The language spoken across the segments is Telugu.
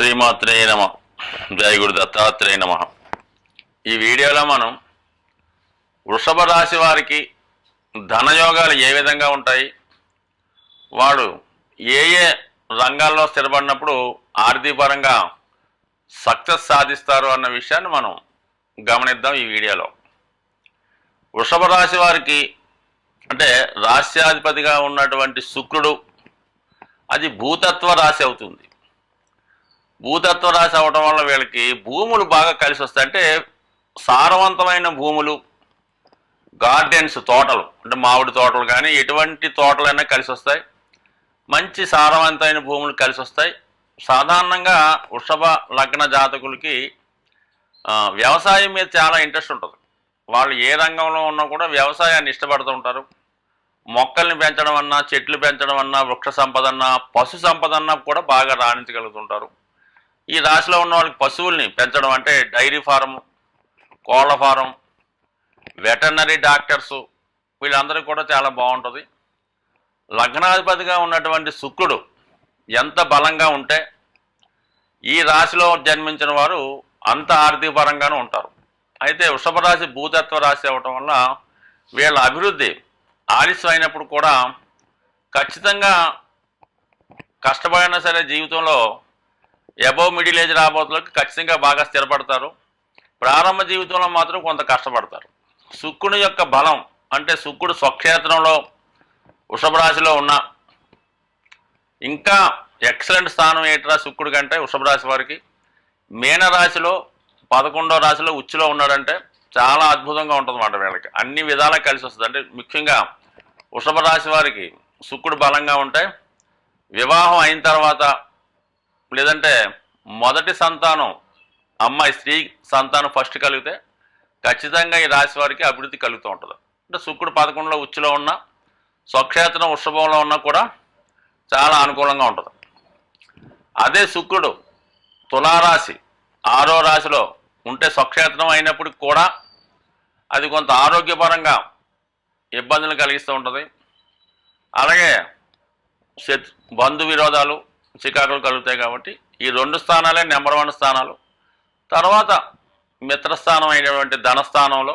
శ్రీమాత్రేయ నమ. జయ గురు దత్తాత్రేయ నమ. ఈ వీడియోలో మనం వృషభ రాశి వారికి ధనయోగాలు ఏ విధంగా ఉంటాయి? వాడు ఏ ఏ రంగాల్లో స్థిరపడినప్పుడు ఆర్థికపరంగా సక్సెస్ సాధిస్తారు అన్న విషయాన్ని మనం గమనిద్దాం ఈ వీడియోలో. వృషభ రాశి వారికి అంటే రాశ్యాధిపతిగా ఉన్నటువంటి శుక్రుడు అది భూతత్వ రాశి అవుతుంది. భూతత్వ రాశి అవడం వల్ల వీళ్ళకి భూములు బాగా కలిసి వస్తాయి. అంటే సారవంతమైన భూములు గార్డెన్స్ తోటలు అంటే మామిడి తోటలు కానీ ఎటువంటి తోటలైనా కలిసి వస్తాయి. మంచి సారవంతమైన భూములు కలిసి వస్తాయి. సాధారణంగా వృషభ లగ్న జాతకులకి వ్యవసాయం మీద చాలా ఇంట్రెస్ట్ ఉంటుంది. వాళ్ళు ఏ రంగంలో ఉన్నా కూడా వ్యవసాయాన్ని ఇష్టపడుతూ ఉంటారు. మొక్కల్ని పెంచడం అన్నా చెట్లు పెంచడం అన్నా వృక్ష సంపద అన్నా పశు సంపద అన్నా కూడా బాగా రాణించగలుగుతుంటారు ఈ రాశిలో ఉన్న వాళ్ళకి పశువుల్ని పెంచడం అంటే డైరీ ఫారం కోళ్ళ ఫారం వెటర్నరీ డాక్టర్సు వీళ్ళందరికీ కూడా చాలా బాగుంటుంది. లగ్నాధిపతిగా ఉన్నటువంటి శుక్రుడు ఎంత బలంగా ఉంటే ఈ రాశిలో జన్మించిన వారు అంత ఆర్థికపరంగానూ ఉంటారు. అయితే వృషభ రాశి భూతత్వ రాశి అవ్వటం వల్ల వీళ్ళ అభివృద్ధి ఆలస్యం అయినప్పుడు కూడా ఖచ్చితంగా కష్టపడినా సరే జీవితంలో అబోవ్ మిడిల్ ఏజ్ రాబోతులకు ఖచ్చితంగా బాగా స్థిరపడతారు. ప్రారంభ జీవితంలో మాత్రం కొంత కష్టపడతారు. శుక్రుని యొక్క బలం అంటే శుక్రుడు స్వక్షేత్రంలో వృషభరాశిలో ఉన్న ఇంకా ఎక్సలెంట్ స్థానం ఏంట్రా శుక్రుడి కంటే వృషభరాశి వారికి? మీనరాశిలో పదకొండో రాశిలో ఉచ్చులో ఉన్నాడంటే చాలా అద్భుతంగా ఉంటుంది మాట వీళ్ళకి. అన్ని విధాలా కలిసి వస్తుంది. అంటే ముఖ్యంగా వృషభ రాశి వారికి శుక్రుడు బలంగా ఉంటే వివాహం అయిన తర్వాత లేదంటే మొదటి సంతానం అమ్మాయి స్త్రీ సంతానం ఫస్ట్ కలిగితే ఖచ్చితంగా ఈ రాశి వారికి అభివృద్ధి కలుగుతూ ఉంటుంది. అంటే శుక్రుడు పదకొండులో ఉచ్చులో ఉన్న స్వక్షేత్రం వృషభంలో ఉన్నా కూడా చాలా అనుకూలంగా ఉంటుంది. అదే శుక్రుడు తులారాశి ఆరో రాశిలో ఉంటే స్వక్షేత్రం అయినప్పటికి కూడా అది కొంత ఆరోగ్యపరంగా ఇబ్బందులు కలిగిస్తూ ఉంటుంది. అలాగే శత్రు బంధు విరోధాలు చికాకులు కలుగుతాయి కాబట్టి ఈ రెండు స్థానాలే నెంబర్ వన్ స్థానాలు. తర్వాత మిత్రస్థానం అయినటువంటి ధనస్థానంలో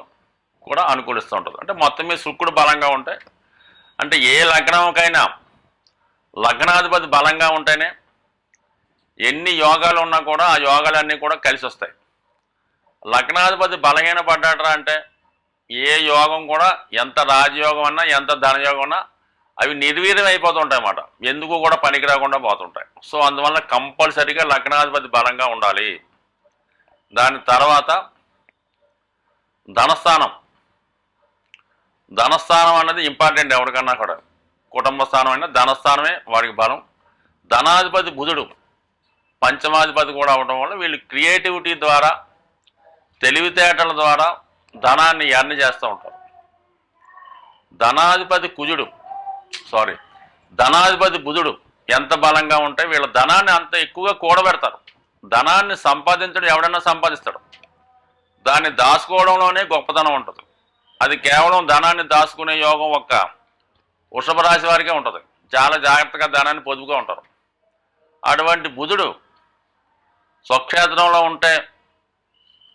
కూడా అనుకూలిస్తూ ఉంటుంది. అంటే మొత్తం మీద శుక్రుడు బలంగా ఉంటే అంటే ఏ లగ్నంకైనా లగ్నాధిపతి బలంగా ఉంటేనే ఎన్ని యోగాలు ఉన్నా కూడా ఆ యోగాలన్నీ కూడా కలిసి వస్తాయి. లగ్నాధిపతి బలహీన పడ్డాడరా అంటే ఏ యోగం కూడా ఎంత రాజయోగం అన్నా ఎంత ధనయోగం అన్నా అవి నిర్వీర్యం అయిపోతుంటాయి అన్నమాట. ఎందుకు కూడా పనికి రాకుండా పోతుంటాయి. సో అందువల్ల కంపల్సరీగా లగ్నాధిపతి బలంగా ఉండాలి. దాని తర్వాత ధనస్థానం. ధనస్థానం అన్నది ఇంపార్టెంట్ ఎవరికన్నా కూడా. కుటుంబ స్థానం అయినా ధనస్థానమే వాడికి బలం. ధనాధిపతి బుధుడు పంచమాధిపతి కూడా అవడం వల్ల వీళ్ళు క్రియేటివిటీ ద్వారా తెలివితేటల ద్వారా ధనాన్ని ఎర్ని చేస్తూ ఉంటారు. ధనాధిపతి కుజుడు సారీ ధనాధిపతి బుధుడు ఎంత బలంగా ఉంటే వీళ్ళ ధనాన్ని అంత ఎక్కువగా కూడబెడతారు. ధనాన్ని సంపాదించడం ఎవడన్నా సంపాదిస్తాడు. దాన్ని దాచుకోవడంలోనే గొప్పతనం ఉంటుంది. అది కేవలం ధనాన్ని దాచుకునే యోగం ఒక్క వృషభ రాశి వారికే ఉంటుంది. చాలా జాగ్రత్తగా ధనాన్ని పొదుపుగా ఉంటారు. అటువంటి బుధుడు స్వక్షేత్రంలో ఉంటే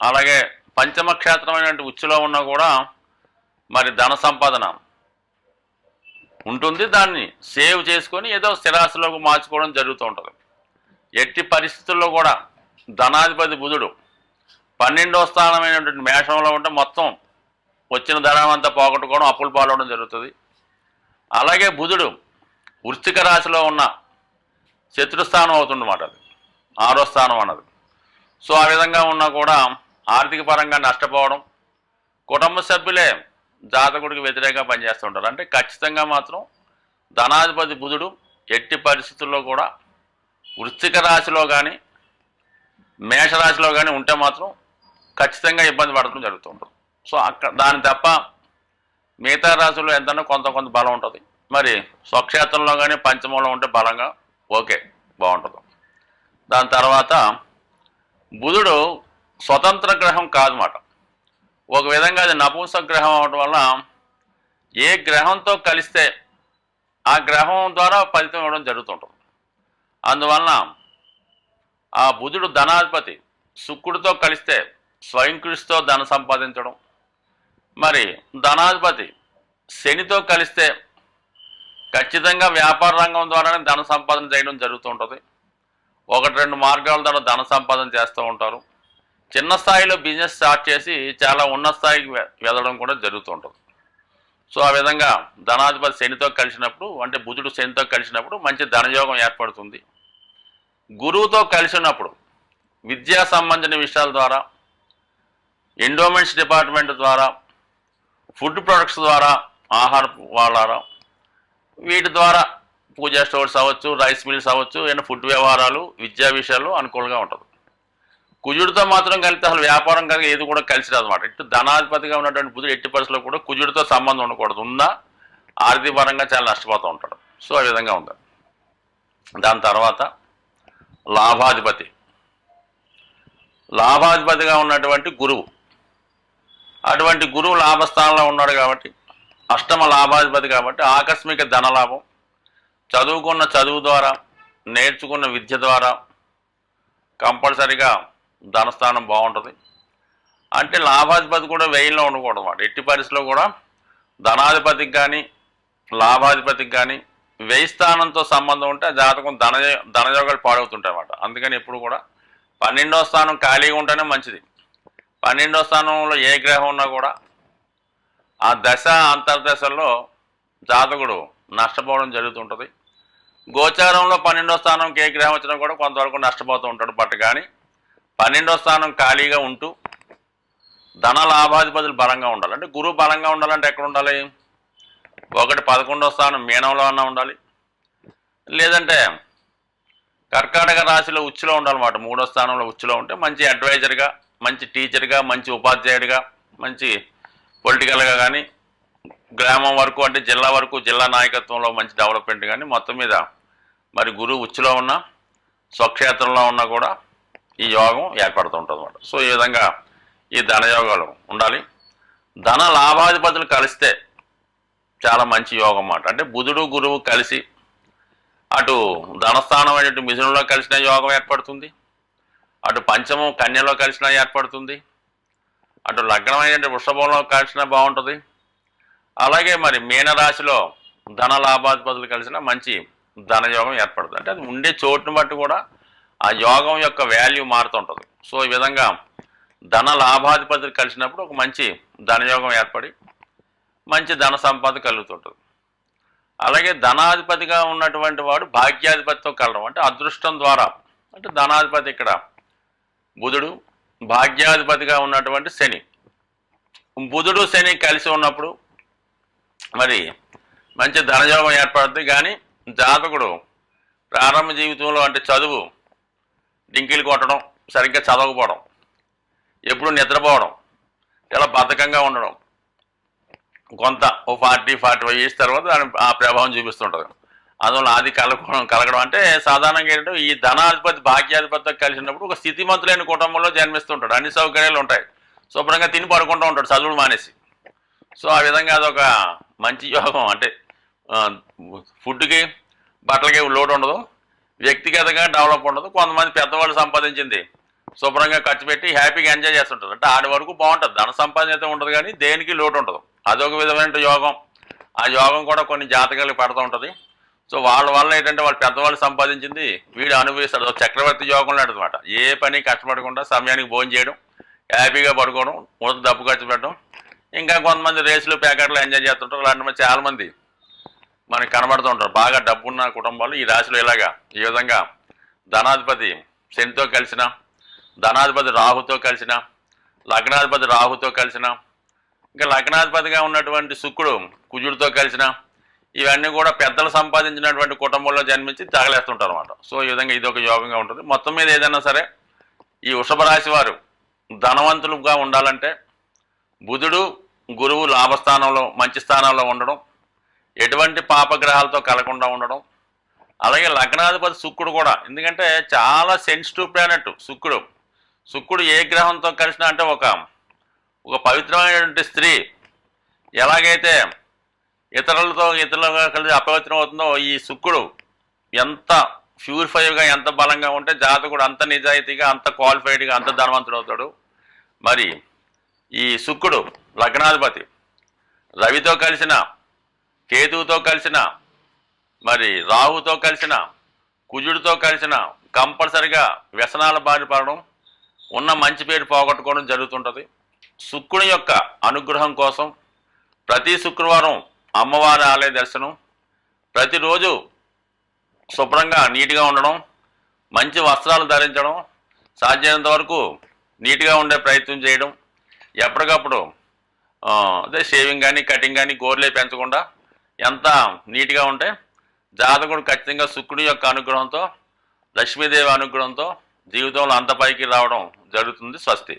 అలాగే పంచమ క్షేత్రమైనటువంటి ఉచ్చులో ఉన్నా కూడా మరి ధన సంపాదన ఉంటుంది దాన్ని సేవ్ చేసుకొని ఏదో స్థిరాస్తులోకి మార్చుకోవడం జరుగుతూ ఉంటుంది. ఎట్టి పరిస్థితుల్లో కూడా ధనాధిపతి బుధుడు పన్నెండో స్థానమైనటువంటి మేషంలో ఉంటే మొత్తం వచ్చిన ధనం అంతా పోగొట్టుకోవడం అప్పులు పాలవడం జరుగుతుంది. అలాగే బుధుడు వృత్తిక రాశిలో ఉన్న శత్రుస్థానం అవుతుందన్నమాట అది. ఆరో స్థానం అన్నది. సో ఆ విధంగా ఉన్నా కూడా ఆర్థిక పరంగా నష్టపోవడం కుటుంబ సభ్యులే జాతకుడికి వ్యతిరేకంగా పనిచేస్తుంటారు అంటే ఖచ్చితంగా మాత్రం ధనాధిపతి బుధుడు ఎట్టి పరిస్థితుల్లో కూడా వృత్తిక రాశిలో కానీ మేషరాశిలో కానీ ఉంటే మాత్రం ఖచ్చితంగా ఇబ్బంది పడటం జరుగుతుంటుంది సో అక్కడ దాని తప్ప మిగతా రాశుల్లో ఎంతనో కొంత కొంత బలం ఉంటుంది. మరి స్వక్షేత్రంలో కానీ పంచమంలో ఉంటే బలంగా ఓకే బాగుంటుంది. దాని తర్వాత బుధుడు స్వతంత్ర గ్రహం కాదన్నమాట. ఒక విధంగా అది నపుంసక గ్రహం అవడం వల్ల ఏ గ్రహంతో కలిస్తే ఆ గ్రహం ద్వారా ఫలితం ఇవ్వడం జరుగుతుంటుంది. అందువలన ఆ బుధుడు ధనాధిపతి శుక్రుడితో కలిస్తే స్వయంకృషితో ధన సంపాదించడం. మరి ధనాధిపతి శనితో కలిస్తే ఖచ్చితంగా వ్యాపార రంగం ద్వారానే ధన సంపాదన చేయడం జరుగుతూ ఉంటుంది ఒకటి రెండు మార్గాల ద్వారా ధన సంపాదన చేస్తూ ఉంటారు. చిన్న స్థాయిలో బిజినెస్ స్టార్ట్ చేసి చాలా ఉన్నత స్థాయికి వె- వెళ్ళడం కూడా జరుగుతూ ఉంటుంది సో ఆ విధంగా ధనాధిపతి శనితో కలిసినప్పుడు అంటే బుధుడు శనితో కలిసినప్పుడు మంచి ధనయోగం ఏర్పడుతుంది. గురువుతో కలిసినప్పుడు విద్యా సంబంధించిన విషయాల ద్వారా ఎండోమెంట్స్ డిపార్ట్మెంట్ ద్వారా ఫుడ్ ప్రొడక్ట్స్ ద్వారా ఆహార వాళ్ళారా వీటి ద్వారా పూజా స్టోర్స్ అవ్వచ్చు రైస్ మిల్స్ అవ్వచ్చు ఏమైనా ఫుడ్ వ్యవహారాలు విద్యా విషయాలు అనుకూలంగా ఉంటుంది. కుజుడితో మాత్రం కలిస్తే అసలు వ్యాపారం కనుక ఏది కూడా కలిసి రాదు ఇటు ధనాధిపతిగా ఉన్నటువంటి బుధుడు ఎట్టి పరిస్థితుల్లో కూడా కుజుడితో సంబంధం ఉండకూడదు. ఉన్నా ఆర్థిక పరంగా చాలా నష్టపోతూ ఉంటాడు. సో ఆ విధంగా ఉంది. దాని తర్వాత లాభాధిపతి. లాభాధిపతిగా ఉన్నటువంటి గురువు. అటువంటి గురువు లాభస్థానంలో ఉన్నాడు కాబట్టి అష్టమ లాభాధిపతి కాబట్టి ఆకస్మిక ధనలాభం. చదువుకున్న చదువు ద్వారా నేర్చుకున్న విద్య ద్వారా కంపల్సరిగా ధనస్థానం బాగుంటుంది. అంటే లాభాధిపతి కూడా వెయ్యిలో ఉండకూడదు అన్నమాట. ఎట్టి పరిస్థితిలో కూడా ధనాధిపతికి కానీ లాభాధిపతికి కానీ వ్యయస్థానంతో సంబంధం ఉంటే జాతకం ధన ధనయోగాలు పాడవుతుంటాయి అన్నమాట. అందుకని ఎప్పుడు కూడా పన్నెండో స్థానం ఖాళీగా ఉంటేనే మంచిది. పన్నెండో స్థానంలో ఏ గ్రహం ఉన్నా కూడా ఆ దశ అంతర్దశల్లో జాతకుడు నష్టపోవడం జరుగుతుంటుంది. గోచారంలో పన్నెండో స్థానంకి ఏ గ్రహం వచ్చినా కూడా కొంతవరకు నష్టపోతూ ఉంటాడు. బట్ కానీ పన్నెండో స్థానం ఖాళీగా ఉంటూ ధన లాభాధిపతులు బలంగా ఉండాలి. అంటే గురువు బలంగా ఉండాలంటే ఎక్కడ ఉండాలి? ఒకటి పదకొండో స్థానం మీనంలో అన్న ఉండాలి. లేదంటే కర్కాటక రాశిలో ఉచ్చులో ఉండాలన్నమాట. మూడో స్థానంలో ఉచ్చులో ఉంటే మంచి అడ్వైజర్గా మంచి టీచర్గా మంచి ఉపాధ్యాయుడిగా మంచి పొలిటికల్గా కానీ గ్రామం వరకు అంటే జిల్లా వరకు జిల్లా నాయకత్వంలో మంచి డెవలప్మెంట్ కానీ మొత్తం మీద మరి గురువు ఉచ్చులో ఉన్న స్వక్షేత్రంలో ఉన్నా కూడా ఈ యోగం ఏర్పడుతూ ఉంటుంది అనమాట సో ఈ విధంగా ఈ ధనయోగాలు ఉండాలి. ధన లాభాధిపతులు కలిస్తే చాలా మంచి యోగం అన్నమాట. అంటే బుధుడు గురువు కలిసి అటు ధనస్థానం అనేటువంటి మిథునంలో కలిసిన యోగం ఏర్పడుతుంది. అటు పంచమం కన్యలో కలిసిన ఏర్పడుతుంది. అటు లగ్నం అయినటువంటి వృషభంలో కలిసిన బాగుంటుంది. అలాగే మరి మీనరాశిలో ధన లాభాధిపతులు కలిసిన మంచి ధనయోగం ఏర్పడుతుంది. అంటే అది ఉండే చోటును బట్టి కూడా ఆ యోగం యొక్క వాల్యూ మారుతుంటుంది. సో ఈ విధంగా ధన లాభాధిపతులు కలిసినప్పుడు ఒక మంచి ధనయోగం ఏర్పడి మంచి ధన సంపద కలుగుతుంటుంది. అలాగే ధనాధిపతిగా ఉన్నటువంటి వాడు భాగ్యాధిపతితో కలడం అంటే అదృష్టం ద్వారా అంటే ధనాధిపతి ఇక్కడ బుధుడు భాగ్యాధిపతిగా ఉన్నటువంటి శని. బుధుడు శని కలిసి ఉన్నప్పుడు మరి మంచి ధనయోగం ఏర్పడుతుంది కానీ జాతకుడు ప్రారంభ జీవితంలో అంటే చదువు డింకీలు కొట్టడం సరిగ్గా చదవకపోవడం ఎప్పుడు నిద్రపోవడం ఇలా బద్ధకంగా ఉండడం. కొంత ఓ ఫార్టీ ఫార్టీ ఫైవ్ ఇయర్స్ తర్వాత దాని ఆ ప్రభావం చూపిస్తుంటుంది. అందువల్ల అది కలగడం కలగడం అంటే సాధారణంగా ఏంటంటే ఈ ధనాధిపతి భాగ్యాధిపతితో కలిసినప్పుడు ఒక స్థితిమంతులైన కుటుంబంలో జన్మిస్తుంటాడు. అన్ని సౌకర్యాలు ఉంటాయి. శుభ్రంగా తిని పడుకుంటూ ఉంటాడు చదువులు మానేసి. సో ఆ విధంగా అదొక మంచి యోగం. అంటే ఫుడ్కి బట్టలకి లోటు ఉండదు. వ్యక్తిగతంగా డెవలప్ ఉండదు. కొంతమంది పెద్దవాళ్ళు సంపాదించింది శుభ్రంగా ఖర్చు పెట్టి హ్యాపీగా ఎంజాయ్ చేస్తుంటారు. అంటే ఆడి వరకు బాగుంటుంది. ధన సంపాదన అయితే ఉండదు కానీ దేనికి లోటు ఉండదు. అదొక విధమైన యోగం. ఆ యోగం కూడా కొన్ని జాతకాలు పడుతూ ఉంటుంది. సో వాళ్ళ వల్ల ఏంటంటే వాళ్ళు పెద్దవాళ్ళు సంపాదించింది వీడు అనుభవిస్తాడు. చక్రవర్తి యోగం అనమాట ఏ పని కష్టపడకుండా సమయానికి భోజనం చేయడం హ్యాపీగా పడుకోవడం మూత డబ్బు ఖర్చు పెట్టడం ఇంకా కొంతమంది రేసులు ప్యాకెట్లు ఎంజాయ్ చేస్తుంటారు. అలాంటి మంది మనకి కనబడుతూ ఉంటారు. బాగా డబ్బున్న కుటుంబాలు ఈ రాశిలో ఇలాగా. ఈ విధంగా ధనాధిపతి శనితో కలిసిన ధనాధిపతి రాహుతో కలిసిన లగ్నాధిపతి రాహుతో కలిసిన ఇంకా లగ్నాధిపతిగా ఉన్నటువంటి శుక్రుడు కుజుడితో కలిసిన ఇవన్నీ కూడా పెద్దలు సంపాదించినటువంటి కుటుంబంలో జన్మించి తగలేస్తుంటారు అనమాట సో ఈ విధంగా ఇది ఒక యోగంగా ఉంటుంది. మొత్తం మీద ఏదైనా సరే ఈ వృషభ రాశి వారు ధనవంతులుగా ఉండాలంటే బుధుడు గురువు లాభస్థానంలో మంచి స్థానంలో ఉండడం ఎటువంటి పాపగ్రహాలతో కలగకుండా ఉండడం. అలాగే లగ్నాధిపతి శుక్రుడు కూడా. ఎందుకంటే చాలా సెన్సిటివ్ ప్లానెట్ శుక్రుడు. శుక్రుడు ఏ గ్రహంతో కలిసినా అంటే ఒక ఒక పవిత్రమైనటువంటి స్త్రీ. ఎలాగైతే ఇతరులతో ఇతరులుగా కలిసి అపవిత్రం అవుతుందో ఈ శుక్రుడు ఎంత ప్యూరిఫైవ్గా ఎంత బలంగా ఉంటే జాతకుడు అంత నిజాయితీగా అంత క్వాలిఫైడ్గా అంత ధనవంతుడు అవుతాడు. మరి ఈ శుక్రుడు లగ్నాధిపతి. రవితో కలిసిన కేతువుతో కలిసిన మరి రాహుతో కలిసిన కుజుడితో కలిసిన కంపల్సరిగా వ్యసనాల బారి పడడం ఉన్న మంచి పేరు పోగొట్టుకోవడం జరుగుతుంటుంది. శుక్రుని యొక్క అనుగ్రహం కోసం ప్రతి శుక్రవారం అమ్మవారి ఆలయ దర్శనం ప్రతిరోజు శుభ్రంగా నీట్గా ఉండడం మంచి వస్త్రాలు ధరించడం సాధ్యమైనంత వరకు నీట్గా ఉండే ప్రయత్నం చేయడం ఎప్పటికప్పుడు అదే షేవింగ్ కానీ కటింగ్ కానీ గోర్లే పెంచకుండా ఎంత నీట్గా ఉంటే జాతకుడు ఖచ్చితంగా శుక్రుడి యొక్క అనుగ్రహంతో లక్ష్మీదేవి అనుగ్రహంతో జీవితంలో అంత పైకి రావడం జరుగుతుంది స్వస్తి.